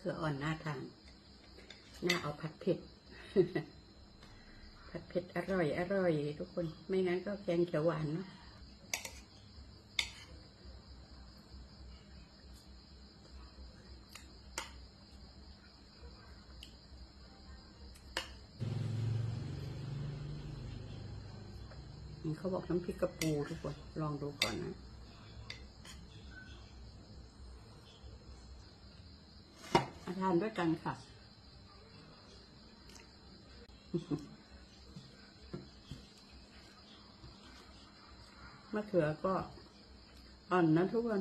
เขืออ่อนหน้าทานหน้าเอาผัดเผ็ด ผัดเผ็ดอร่อย อร่อย ทุกคน ไม่งั้นก็แกงเขียวหวานเนาะเขาบอกน้ำพริกกระปูทุกคน ลองดูก่อนนะ มานด้วยกันค่ะ มะเขือก็อ่อนนะทุกคน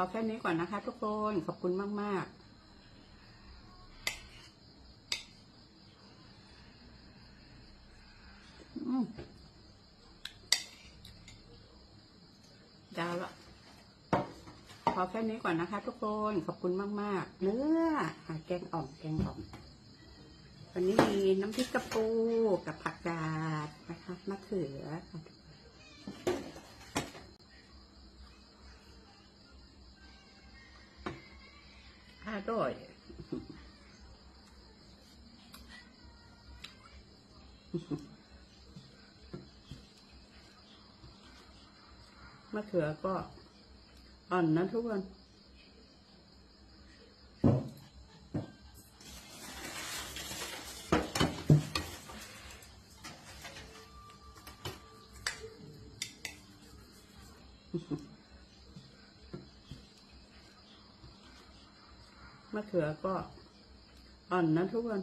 อแค่นี้ก่อนนะคะ ทุกคน ขอบคุณมากๆอืมดาวละพอแค่นี้ก่อนนะคะ ทุกคน ขอบคุณมาก ๆ เนื้อแกงอ่อม แกงอ่อม วันนี้มีน้ำพริกกระปูกับผักกาดนะคะมะเขือ อร่อยมะเขือก็อ่อนนะทุกคนมะเขือก็อ่อนนะทุกคน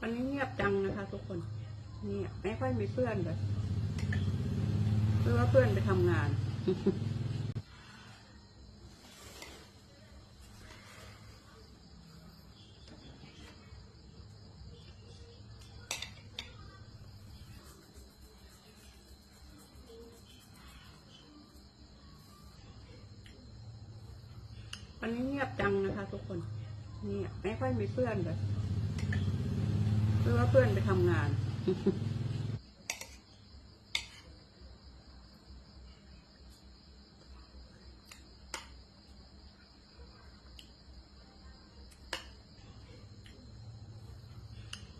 วันนี้เงียบจังนะคะ ทุกคนเงียบไม่ค่อยมีเพื่อนเลยเพราะว่าเพื่อนไปทำงาน วันนี้เงียบจังนะคะ ทุกคนเงียบไม่ค่อยมีเพื่อนเลยเพราะว่าเพื่อนไปทำงาน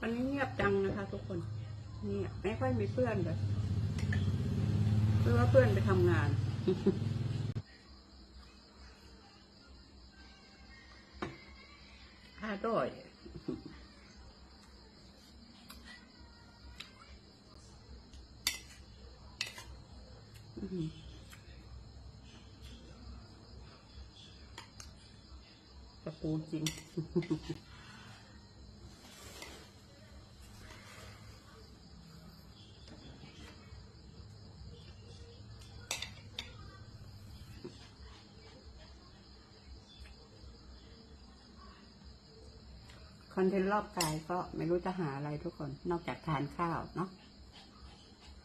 วันนี้เงียบจังนะคะ ทุกคนเงียบไม่ค่อยมีเพื่อนเลยเพราะว่าเพื่อนไปทำงาน อื้อหือกระปูจริง คอนเทนต์รอบกายก็ไม่รู้จะหาอะไรทุกคน นอกจากทานข้าวเนาะ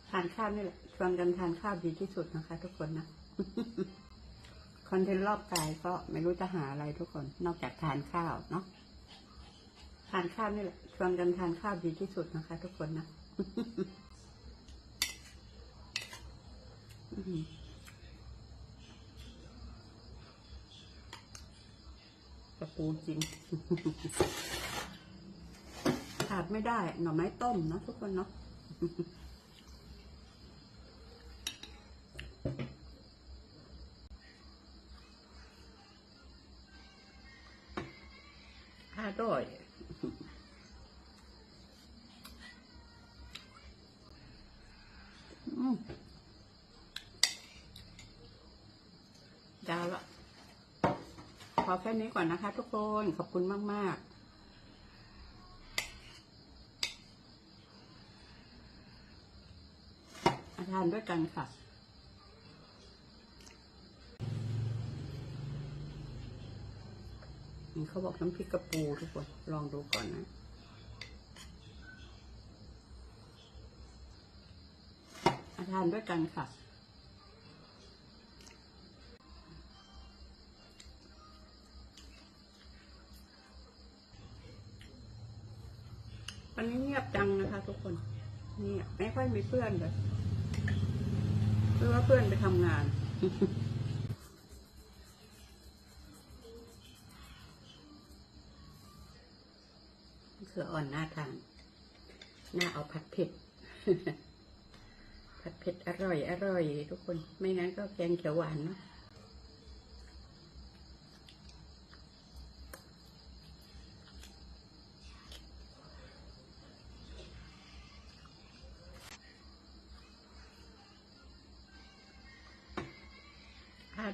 ทานข้าวนี่แหละชวนกันทานข้าวดีที่สุดนะคะ ทุกคนนะคอนเทนต์รอบกายก็ไม่รู้จะหาอะไรทุกคน นอกจากทานข้าวเนาะทานข้าวนี่แหละชวนกันทานข้าวดีที่สุดนะคะ ทุกคนนะ อื้อหือ กระปูจริง ขาดไม่ได้ หน่อไม้ต้มเนาะทุกคนเนาะอร่อยอืมดาวละพ อแค่นี้ก่อนนะคะ ทุกคน ขอบคุณมากๆมาทานด้วยกันค่ะ นี่เขาบอกน้ำพริกกระปูทุกคน ลองดูก่อนนะอมาทานด้วยกันค่ะ วันนี้เงียบจังนะคะ ทุกคนเงียบไม่ค่อยมีเพื่อนเลยเพราะว่าเพื่อนไปทำงานเสืออ่อนหน้าทานหน้าเอาผัดเผ็ดผัดเผ็ดอร่อยอร่อย ทุกคน ไม่งั้นก็แกงเขียวหวานเนาะ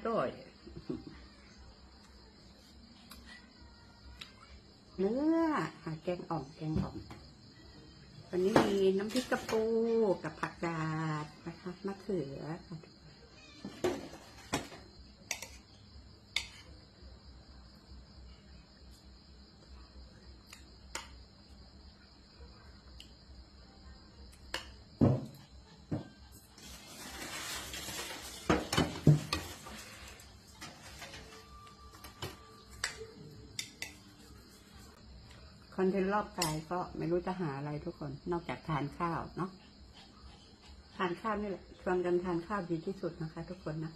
ร่อยเนื้อหาแกงอ่อมแกงอ่อมวันนี้มีน้ำพริกกระปูกับผักกาดนะคะมะเขือ อนเทนต์รอบกายก็ไม่รู้จะหาอะไรทุกคน นอกจากทานข้าวเนาะทานข้าวนี่แหละชวนกันทานข้าวดีที่สุดนะคะ ทุกคนนะ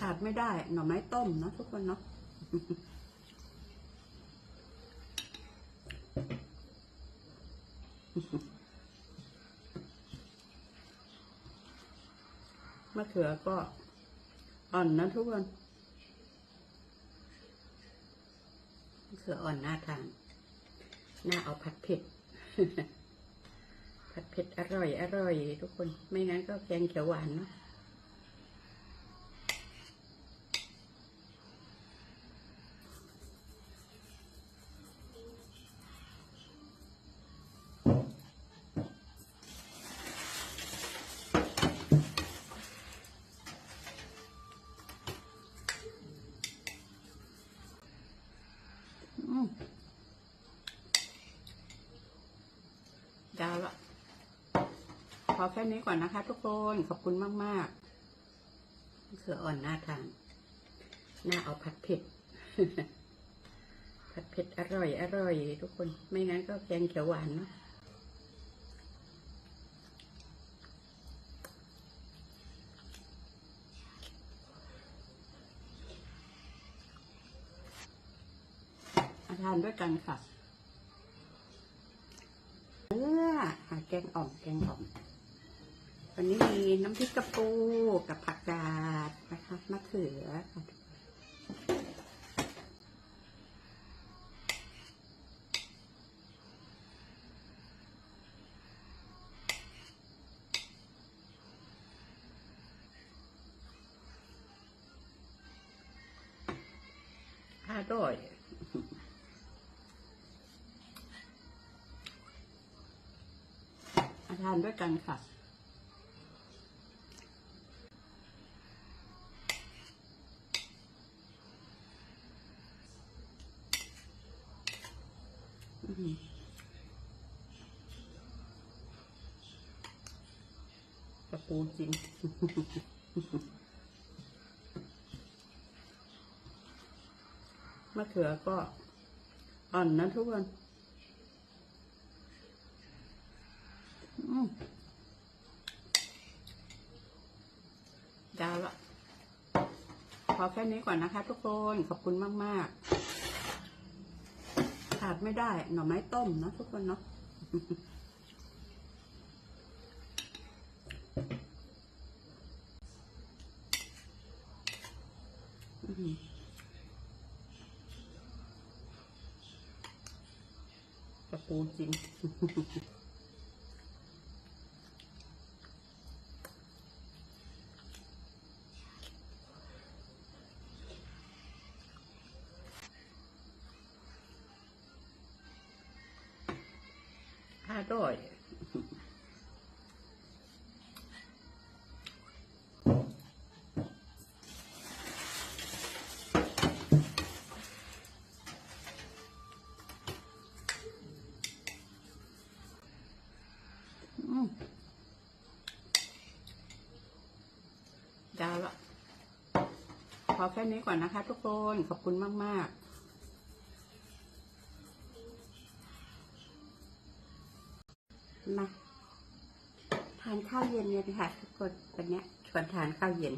ขาดไม่ได้ หน่อไม้ต้มเนาะทุกคนเนาะมะเขือก็อ่อนนะทุกคน มะ เขืออ่อนน่าทานน่าเอาผัดเผ็ด ผัดเผ็ดอร่อยอร่อยทุกคน ไม่งั้นก็แกงเขียวหวานเนาะ อืมยาวละพอแค่นี้ก่อนนะคะ ทุกคน ขอบคุณมากๆมะเขืออ่อนหน้าทานน่าเอาผัดเผ็ด ผัดเผ็ดอร่อย อร่อย ทุกคน ไม่งั้นก็แกงเขียวหวานเนาะ ทานด้วยกันค่ะเนื้อหาแกงอ่อมแกงอ่อมวันนี้มีน้ำพริกกระปูกับผักกาดนะคะมะเขือค่ะอร่อย ทานด้วยกันค่ะอื้อหือกระปูจริง มะเขือก็อ่อนนะทุกคน อืม ยาวละพอแค่นี้ก่อนนะคะทุกคนขอบคุณมาก ๆ ขาดไม่ได้หน่อไม้ต้มนะทุกคนเนาะอื้อหือกระปูจริง ร่อยดาวละพอแค่นี้ก่อนนะคะทุกคน ขอบคุณมาก ๆ ข้าวเย็นกันค่ะทุกคนวันนี้ชวนทานข้าวเย็น